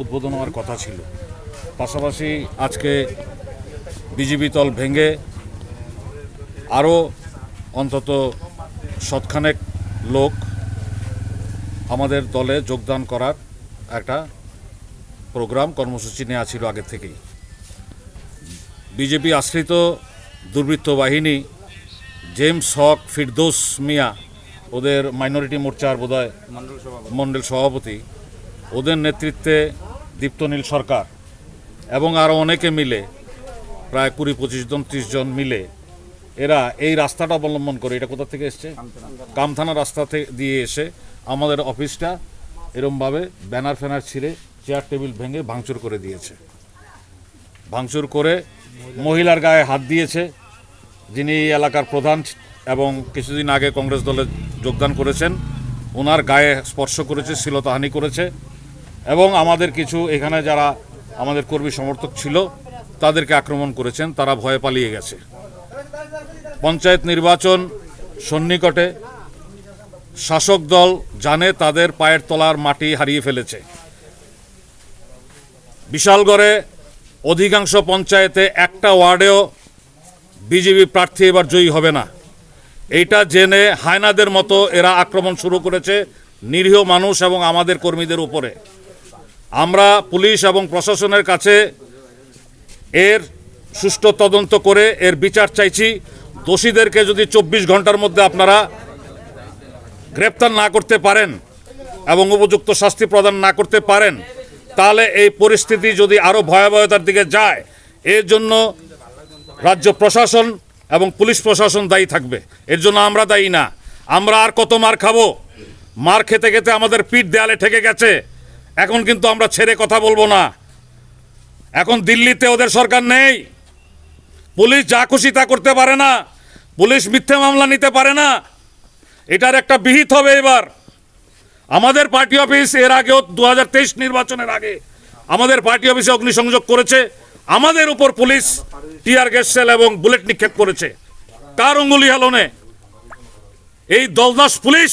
উদ্বোধন হওয়ার কথা ছিল। পাশাপাশি আজকে বিজেপি দল ভেঙে আরও অন্তত শতখানেক লোক আমাদের দলে যোগদান করার একটা প্রোগ্রাম কর্মসূচি নেওয়া ছিল আগে থেকেই। বিজেপি আশ্রিত দুর্বৃত্ত বাহিনী জেমস হক ফিরদোস মিয়া ওদের মাইনরিটি মোর্চার বোধহয় মণ্ডল সভাপতি ওদের নেতৃত্বে দীপ্তনীল সরকার এবং আরও অনেকে মিলে, প্রায় কুড়ি পঁচিশ জন, ত্রিশ জন মিলে এরা এই রাস্তাটা অবলম্বন করে। এটা কোথা থেকে এসছে? কামথানা রাস্তা থেকে দিয়ে এসে আমাদের অফিসটা এরমভাবে ব্যানার ফ্যানার ছিঁড়ে, চেয়ার টেবিল ভেঙে ভাঙচুর করে দিয়েছে। ভাঙচুর করে মহিলার গায়ে হাত দিয়েছে, যিনি এলাকার প্রধান এবং কিছুদিন আগে কংগ্রেস দলে যোগদান করেছেন, ওনার গায়ে স্পর্শ করেছে শ্লীলতাহানি করেছে। এবং আমাদের কিছু এখানে যারা আমাদের কর্মী সমর্থক ছিল, তাদেরকে আক্রমণ করেছেন, তারা ভয়ে পালিয়ে গেছে। পঞ্চায়েত নির্বাচন সন্নিকটে শাসক দল জানে তাদের পায়ের তলার মাটি হারিয়ে ফেলেছে। বিশালগড়ে অধিকাংশ পঞ্চায়েতে একটা ওয়ার্ডেও বিজেপি প্রার্থী এবার জয়ী হবে না। এইটা জেনে হায়নাদের মতো এরা আক্রমণ শুরু করেছে, নিরীহ মানুষ এবং আমাদের কর্মীদের উপরে। আমরা পুলিশ এবং প্রশাসনের কাছে এর সুষ্ঠু তদন্ত করে এর বিচার চাইছি। দোষীদেরকে যদি চব্বিশ ঘণ্টার মধ্যে আপনারা গ্রেপ্তার না করতে পারেন এবং উপযুক্ত শাস্তি প্রদান না করতে পারেন, তাহলে এই পরিস্থিতি যদি আরও ভয়াবহতার দিকে যায়, এর জন্য রাজ্য প্রশাসন এবং পুলিশ প্রশাসন দায়ী থাকবে। এর জন্য আমরা দায়ী না। আমরা আর কত মার খাব? মার খেতে খেতে আমাদের পিঠ দেয়ালে ঠেকে গেছে। এখন কিন্তু আমরা ছেড়ে কথা বলব না। এখন দিল্লিতে ওদের সরকার নেই। পুলিশ যা খুশি তা করতে পারে না। পুলিশ মিথ্যে মামলা নিতে পারে না। এটার একটা বিহিত হবে এবার। আমাদের পার্টি অফিস এর আগেও দু হাজার তেইশ নির্বাচনের আগে আমাদের পার্টি অফিসে অগ্নিসংযোগ করেছে। আমাদের উপর পুলিশ টিয়ার গ্যাস সেল এবং বুলেট নিক্ষেপ করেছে। কার অঙ্গুলি হালনে এই দলদাস পুলিশ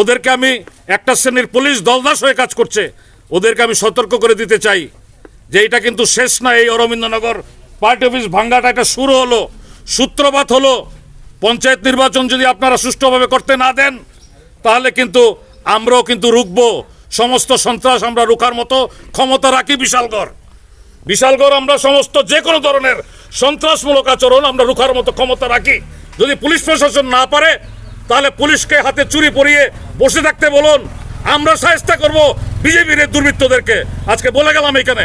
ওদেরকে আমি একটা শ্রেণির পুলিশ দলদাস হয়ে কাজ করছে, ওদেরকে আমি সতর্ক করে দিতে চাই যে এটা কিন্তু শেষ না, এই অরবিন্দনগর পার্টি অফিস ভাঙ্গাটা একটা শুরু হলো, সূত্রপাত হলো। পঞ্চায়েত নির্বাচন যদি আপনারা সুষ্ঠুভাবে করতে না দেন, তাহলে কিন্তু আমরাও কিন্তু রুখবো। সমস্ত সন্ত্রাস আমরা রুখার মতো ক্ষমতা রাখি বিশালগড়। বিশালগড় আমরা সমস্ত যে কোনো ধরনের সন্ত্রাসমূলক আচরণ আমরা রুখার মতো ক্ষমতা রাখি। যদি পুলিশ প্রশাসন না পারে তাহলে পুলিশকে হাতে চুরি পরিয়ে বসে থাকতে বলুন। আমরা সাহেস্তা করব বিজেপির দুর্বৃত্তদেরকে। আজকে বলে গেলাম এখানে